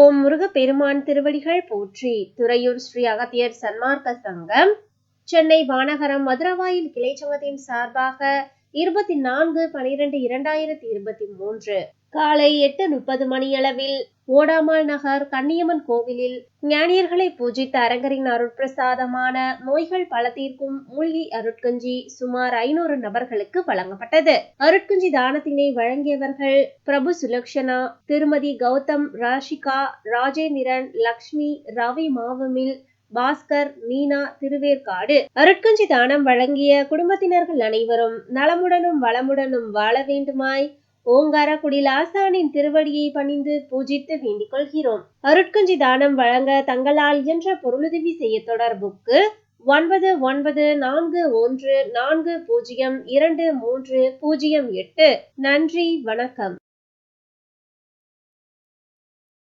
ஓம் முருகப்பெருமான் திருவடிகள் போற்றி துறையூர் ஸ்ரீ அகத்தியர் சன்மார்க்க சங்கம். சென்னை வானகரம் மதுரவாயில் கிளைச்சங்கத்தின் சார்பாக இருபத்தி நான்கு பனிரெண்டு இரண்டாயிரத்தி இருபத்தி மூன்று. காலை எட்டு முப்பது மணியளவில் ஓடாமல் நகர் கன்னியம்மன் கோவிலில் ஞானியர்களை பூஜித்த அரங்கரின் அருட்பிரசாதமான நோய்கள் பல தீர்க்கும் மூலிகை அருட்கஞ்சி சுமார் ஐநூறு நபர்களுக்கு வழங்கப்பட்டது. அருட்கஞ்சி தானத்தினை வழங்கியவர்கள் பிரபு சுலக்ஷனா திருமதி கௌதம் ராஷிகா ராஜேந்திரன் லக்ஷ்மி ரவி மாவமில் பாஸ்கர் மீனா திருவேற்காடு. அருட்கஞ்சி தானம் வழங்கிய குடும்பத்தினர்கள் அனைவரும் நலமுடனும் வளமுடனும் வாழ வேண்டுமாய் ஓங்காரக்குடில் ஆசானின் திருவடியை பணிந்து பூஜித்து வேண்டிக் கொள்கிறோம். அருட்கஞ்சி தானம் வழங்க தங்களால் என்ற பொருளுதவி செய்ய தொடர்புக்கு ஒன்பது ஒன்பது நான்கு ஒன்று நான்கு பூஜ்ஜியம் இரண்டு மூன்று பூஜ்ஜியம் எட்டு. நன்றி வணக்கம்.